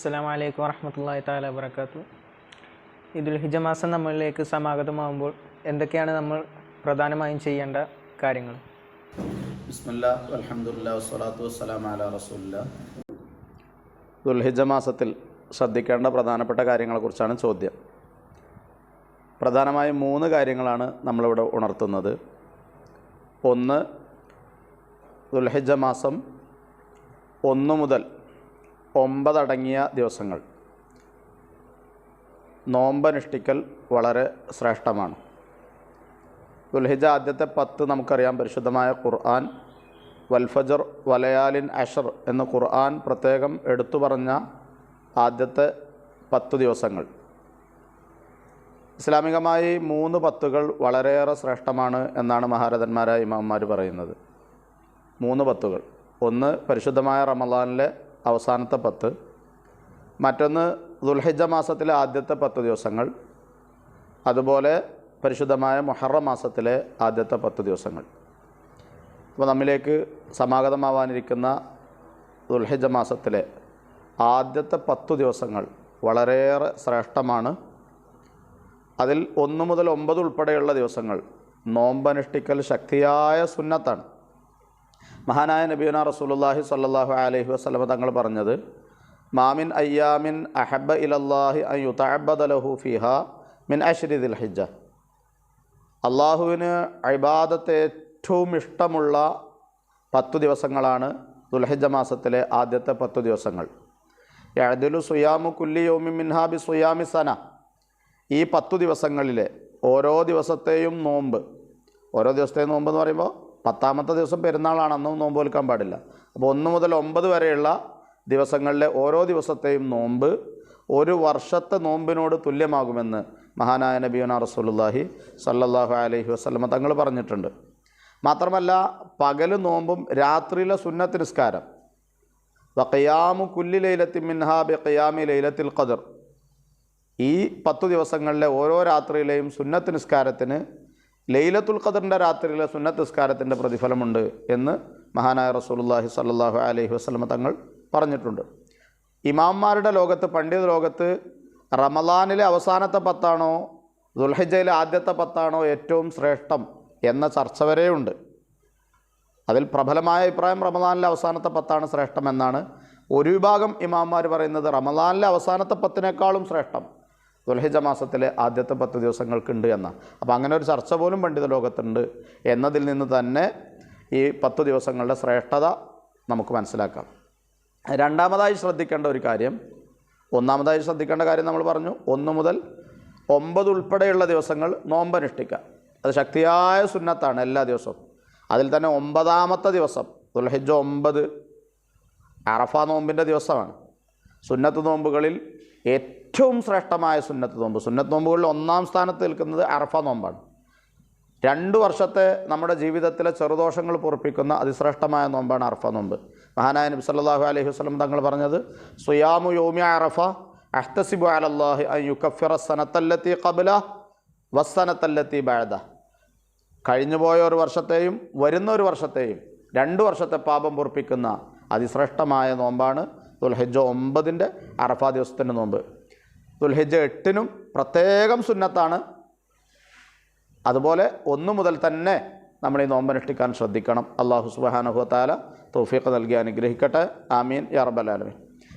അസ്സാം വലൈക്കും വറഹമത്തല്ലാഹി താല വബർക്കാത്തു ഇതിൽ ഹിജമാസം നമ്മളിലേക്ക് സമാഗതമാകുമ്പോൾ എന്തൊക്കെയാണ് നമ്മൾ പ്രധാനമായും ചെയ്യേണ്ട കാര്യങ്ങൾ? ദുൽഹിജ മാസത്തിൽ ശ്രദ്ധിക്കേണ്ട പ്രധാനപ്പെട്ട കാര്യങ്ങളെക്കുറിച്ചാണ് ചോദ്യം. പ്രധാനമായും മൂന്ന് കാര്യങ്ങളാണ് നമ്മളിവിടെ ഉണർത്തുന്നത്. ഒന്ന് ദുൽഹിജ മാസം ഒന്ന് മുതൽ ഒമ്പതടങ്ങിയ ദിവസങ്ങൾ. നോമ്പനുഷ്ഠിക്കൽ വളരെ ശ്രേഷ്ഠമാണ്. ദുൽഹിജ ആദ്യത്തെ പത്ത് നമുക്കറിയാം. പരിശുദ്ധമായ ഖുർആൻ വൽഫജർ വലയാലിൻ അഷർ എന്ന ഖുർആൻ പ്രത്യേകം എടുത്തു പറഞ്ഞ ആദ്യത്തെ പത്ത് ദിവസങ്ങൾ. ഇസ്ലാമികമായി മൂന്ന് പത്തുകൾ വളരെയേറെ ശ്രേഷ്ഠമാണ് എന്നാണ് മഹാരഥന്മാരായ ഇമാമന്മാർ പറയുന്നത്. മൂന്ന് പത്തുകൾ. ഒന്ന് പരിശുദ്ധമായ റമദാനിലെ അവസാനത്തെ പത്ത്. മറ്റൊന്ന് ദുൽഹിജ മാസത്തിലെ ആദ്യത്തെ പത്ത് ദിവസങ്ങൾ. അതുപോലെ പരിശുദ്ധമായ മൊഹറം മാസത്തിലെ ആദ്യത്തെ പത്ത് ദിവസങ്ങൾ. അപ്പോൾ നമ്മിലേക്ക് സമാഗതമാവാനിരിക്കുന്ന ദുൽഹിജ മാസത്തിലെ ആദ്യത്തെ പത്തു ദിവസങ്ങൾ വളരെയേറെ ശ്രേഷ്ഠമാണ്. അതിൽ ഒന്ന് മുതൽ ഒമ്പത് ഉൾപ്പെടെയുള്ള ദിവസങ്ങൾ നോമ്പനുഷ്ഠിക്കൽ ശക്തിയായ സുന്നത്താണ്. മഹാനായ നബീന റസൂലുല്ലാഹി സ്വല്ലല്ലാഹു അലഹി വസ്ലമ തങ്ങൾ പറഞ്ഞത് മാമിൻ അയ്യാമിൻ അഹബ ഇലല്ലാഹി അയ്യുതഅബ്ബദ ലഹു ഫിഹ മിൻ അഷ്രിദിൽ ഹിജ അള്ളാഹുവിന് അബാദത്തെ ഏറ്റവും ഇഷ്ടമുള്ള പത്തു ദിവസങ്ങളാണ് ദുൽഹിജ മാസത്തിലെ ആദ്യത്തെ പത്തു ദിവസങ്ങൾ. യഅദിലു സുയാമു കുല്ലി യോമി മിൻഹാബി സുയാമി സന. ഈ പത്തു ദിവസങ്ങളിലെ ഓരോ ദിവസത്തെയും നോമ്പ്. ഓരോ ദിവസത്തെയും നോമ്പ് എന്ന് പറയുമ്പോൾ പത്താമത്തെ ദിവസം പെരുന്നാളാണെന്നും നോമ്പ് വിൽക്കാൻ പാടില്ല. അപ്പോൾ ഒന്ന് മുതൽ ഒമ്പത് വരെയുള്ള ദിവസങ്ങളിലെ ഓരോ ദിവസത്തെയും നോമ്പ് ഒരു വർഷത്തെ നോമ്പിനോട് തുല്യമാകുമെന്ന് മഹാനായ നബിയുന റസൂലുല്ലാഹി സല്ലല്ലാഹു അലൈഹി വസ്ലമ തങ്ങൾ പറഞ്ഞിട്ടുണ്ട്. മാത്രമല്ല പകൽ നോമ്പും രാത്രിയിലെ സുന്നത്ത് നിസ്കാരം. വക്കയാമു കുല്ലി ലൈലത്തി മിൻഹാ ബി ഖിയാമി ലൈലത്തിൽ ഖദർ. ഈ പത്തു ദിവസങ്ങളിലെ ഓരോ രാത്രിയിലെയും സുന്നത്ത് നിസ്കാരത്തിന് ലൈലത്തുൽ ഖദറിന്റെ രാത്രിയിലെ സുന്നത്ത് നിസ്കാരത്തിന്റെ പ്രതിഫലമുണ്ട് എന്ന് മഹാനായ റസൂലുള്ളാഹി സ്വല്ലല്ലാഹു അലൈഹി വസല്ലമ തങ്ങൾ പറഞ്ഞിട്ടുണ്ട്. ഇമാംമാരുടെ ലോകത്ത് പണ്ഡിത ലോകത്ത് റമളാനിലെ അവസാനത്തെ പത്താണോ ദുൽഹിജയിലെ ആദ്യത്തെ പത്താണോ ഏറ്റവും ശ്രേഷ്ഠം എന്ന ചർച്ച വരെയുണ്ട്. അതിൽ പ്രബലമായ അഭിപ്രായം റമദാനിലെ അവസാനത്തെ പത്താണ് ശ്രേഷ്ഠം എന്നാണ്. ഒരു വിഭാഗം ഇമാമാർ പറയുന്നത് റമദാനിലെ അവസാനത്തെ പത്തിനേക്കാളും ശ്രേഷ്ഠം. ദുൽഹിജ മാസത്തിലെ ആദ്യത്തെ പത്ത് ദിവസങ്ങൾക്കുണ്ട് എന്ന. അപ്പോൾ അങ്ങനെ ഒരു ചർച്ച പോലും പണ്ഡിത ലോകത്തുണ്ട് എന്നതിൽ നിന്ന് തന്നെ ഈ പത്ത് ദിവസങ്ങളുടെ ശ്രേഷ്ഠത നമുക്ക് മനസ്സിലാക്കാം. രണ്ടാമതായി ശ്രദ്ധിക്കേണ്ട ഒരു കാര്യം ഒന്നാമതായി ശ്രദ്ധിക്കേണ്ട കാര്യം നമ്മൾ പറഞ്ഞു ഒന്ന് മുതൽ ഒമ്പത് ഉൾപ്പെടെയുള്ള ദിവസങ്ങൾ നോമ്പനുഷ്ഠിക്കുക. അത് ശക്തിയായ സുന്നത്താണ് എല്ലാ ദിവസവും. അതിൽ തന്നെ ഒമ്പതാമത്തെ ദിവസം ദുൽഹിജ ഒമ്പത് അറഫ നോമ്പിന്റെ ദിവസമാണ്. സുന്നത്ത് നോമ്പുകളിൽ ഏറ്റവും ശ്രേഷ്ഠമായ സുന്നത്ത് നോമ്പ്. സുന്നത്ത് നോമ്പുകളിൽ ഒന്നാം സ്ഥാനത്ത് നിൽക്കുന്നത് അറഫ നോമ്പാണ്. രണ്ട് വർഷത്തെ നമ്മുടെ ജീവിതത്തിലെ ചെറുദോഷങ്ങൾ പൊറപ്പിക്കുന്ന അതിശ്രേഷ്ഠമായ നോമ്പാണ് അറഫ നോമ്പ്. മഹാനായ നബി സല്ലല്ലാഹു അലൈഹി വസല്ലം തങ്ങൾ പറഞ്ഞത് സുയാമു യോമി അറഫ അഹ്തസിബു അലല്ലാഹി യുക്കഫിറ സനത്തല്ലത്തി ഖബല വസ്സനത്തല്ലത്തി ബഅദ. കഴിഞ്ഞുപോയ ഒരു വർഷത്തെയും വരുന്ന ഒരു വർഷത്തെയും രണ്ട് വർഷത്തെ പാപം പൊറപ്പിക്കുന്ന അതിശ്രേഷ്ഠമായ നോമ്പാണ് ദുൽഹിജ ഒമ്പതിന്റെ അറഫ ദിവസത്തിന്റെ നോമ്പ്. ദുൽഹിജ എട്ടിനും പ്രത്യേകം സുന്നത്താണ്. അതുപോലെ ഒന്ന് മുതൽ തന്നെ നമ്മൾ ഈ നോമ്പനുഷ്ഠിക്കാൻ ശ്രദ്ധിക്കണം. അള്ളാഹു സുബാനുഹത്താല തൗഫീഖ് നൽകി അനുഗ്രഹിക്കട്ടെ. ആമീൻ. യാ റബ്ബലാലമീൻ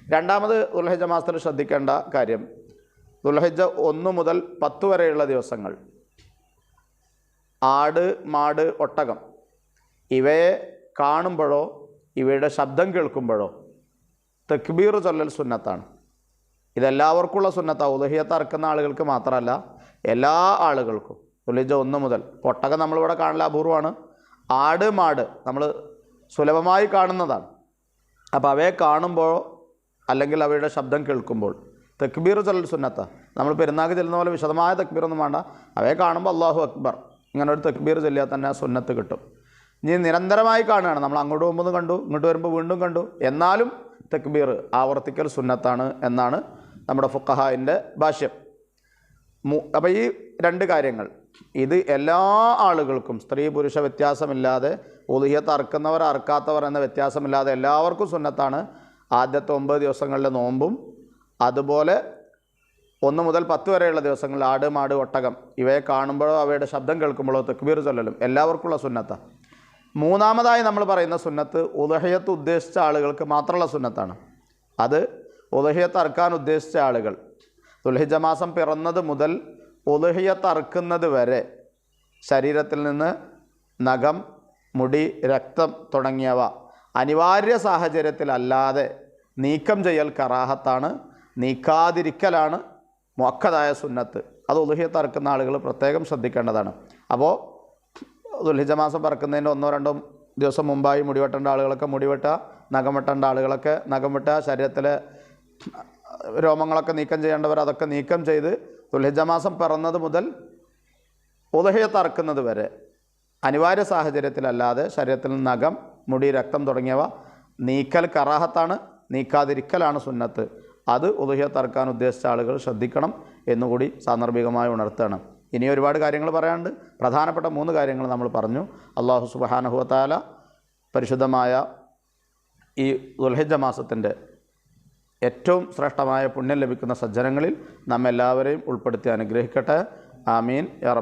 രണ്ടാമത് ദുൽഹജ മാസത്തിൽ ശ്രദ്ധിക്കേണ്ട കാര്യം ദുൽഹജ ഒന്ന് മുതൽ പത്ത് വരെയുള്ള ദിവസങ്ങൾ. ആട് മാട് ഒട്ടകം. ഇവയെ കാണുമ്പോഴോ ഇവയുടെ ശബ്ദം കേൾക്കുമ്പോഴോ തെക്ബീർ ചൊല്ലൽ സുന്നത്താണ്. ഇതെല്ലാവർക്കുള്ള സുന്നത്താണ് ഉദഹിയത്ത് അറക്കുന്ന ആളുകൾക്ക് മാത്രമല്ല എല്ലാ ആളുകൾക്കും. തുലിജ ഒന്ന് മുതൽ. ഒട്ടകം നമ്മളിവിടെ കാണല അപൂർവമാണ്. ആട് മാട് നമ്മൾ സുലഭമായി കാണുന്നതാണ്. അപ്പോൾ അവയെ കാണുമ്പോൾ അല്ലെങ്കിൽ അവയുടെ ശബ്ദം കേൾക്കുമ്പോൾ തെക്ബീർ ചൊല്ലൽ സുന്നത്ത. നമ്മൾ പെരുന്നാക്ക് ചെല്ലുന്ന പോലെ വിശദമായ ഒന്നും വേണ്ട. അവയെ കാണുമ്പോൾ അള്ളാഹു അക്ബർ. ഇങ്ങനെ ഒരു തക്ബീർ ചൊല്ലിയാൽ തന്നെ സുന്നത്ത് കിട്ടും. ഇനി നിരന്തരമായി കാണുകയാണ്. നമ്മൾ അങ്ങോട്ട് പോകുമ്പോൾ കണ്ടു ഇങ്ങോട്ട് വരുമ്പോൾ വീണ്ടും കണ്ടു. എന്നാലും തെക്ബീർ ആവർത്തിക്കൽ സുന്നത്താണ് എന്നാണ് നമ്മുടെ ഫുക്കഹായിന്റെ ഭാഷ്യം. അപ്പം അപ്പോൾ ഈ രണ്ട് കാര്യങ്ങൾ. ഇത് എല്ലാ ആളുകൾക്കും സ്ത്രീ പുരുഷ വ്യത്യാസമില്ലാതെ ഉദഹിയത്ത് അറക്കുന്നവർ അറക്കാത്തവർ എന്ന വ്യത്യാസമില്ലാതെ എല്ലാവർക്കും സുന്നത്താണ്. ആദ്യത്തെ ഒമ്പത് ദിവസങ്ങളിലെ നോമ്പും അതുപോലെ ഒന്ന് മുതൽ പത്ത് വരെയുള്ള ദിവസങ്ങളിൽ ആട് മാട് ഒട്ടകം. ഇവയെ കാണുമ്പോഴോ അവയുടെ ശബ്ദം കേൾക്കുമ്പോഴോ തെക്കുബീർ ചൊല്ലലും. എല്ലാവർക്കുമുള്ള സുന്നത്താണ്. മൂന്നാമതായി നമ്മൾ പറയുന്ന സുന്നത്ത് ഉദഹയത്ത് ഉദ്ദേശിച്ച ആളുകൾക്ക് മാത്രമുള്ള സുന്നത്താണ്. അത് ഉദഹയത്ത് അർക്കാൻ ഉദ്ദേശിച്ച ആളുകൾ. ദുൽഹിജ മാസം പിറന്നത് മുതൽ ഉദഹയത്ത് അറുക്കുന്നത് വരെ ശരീരത്തിൽ നിന്ന് നഖം മുടി രക്തം തുടങ്ങിയവ അനിവാര്യ സാഹചര്യത്തിലല്ലാതെ നീക്കം ചെയ്യൽ കറാഹത്താണ് നീക്കാതിരിക്കലാണ് മൊക്കതായ സുന്നത്ത്. അത് ഉദഹയത്ത് ആളുകൾ പ്രത്യേകം ശ്രദ്ധിക്കേണ്ടതാണ്. അപ്പോൾ ദുൽഹിജ മാസം പറക്കുന്നതിന്റെ ഒന്നോ രണ്ടോ ദിവസം മുമ്പായി മുടിവെട്ടേണ്ട ആളുകളൊക്കെ മുടിവെട്ട നഖം വെട്ടേണ്ട ആളുകളൊക്കെ നഖം വെട്ടുക ശരീരത്തിലെ രോമങ്ങളൊക്കെ നീക്കം ചെയ്യേണ്ടവർ അതൊക്കെ നീക്കം ചെയ്ത് ദുൽഹിജ മാസം പിറന്നത് മുതൽ ഉദഹയെ തറക്കുന്നത് വരെ അനിവാര്യ സാഹചര്യത്തിലല്ലാതെ ശരീരത്തിൽ നഖം മുടി രക്തം തുടങ്ങിയവ നീക്കൽ കറാഹത്താണ് നീക്കാതിരിക്കലാണ് സുന്നത്ത്. അത് ഉദഹയെ തറക്കാൻ ഉദ്ദേശിച്ച ആളുകൾ ശ്രദ്ധിക്കണം എന്നുകൂടി സാന്ദർഭികമായി ഉണർത്തുകയാണ്. ഇനി ഒരുപാട് കാര്യങ്ങൾ പറയാനുണ്ട്. പ്രധാനപ്പെട്ട മൂന്ന് കാര്യങ്ങൾ നമ്മൾ പറഞ്ഞു. അള്ളാഹു സുബാനഹുവത്താല പരിശുദ്ധമായ ഈ ദുൽഹിജ മാസത്തിന്റെ ഏറ്റവും ശ്രേഷ്ഠമായ പുണ്യം ലഭിക്കുന്ന സജ്ജനങ്ങളിൽ നമ്മെല്ലാവരെയും ഉൾപ്പെടുത്തി അനുഗ്രഹിക്കട്ടെ. ആമീൻ. യാ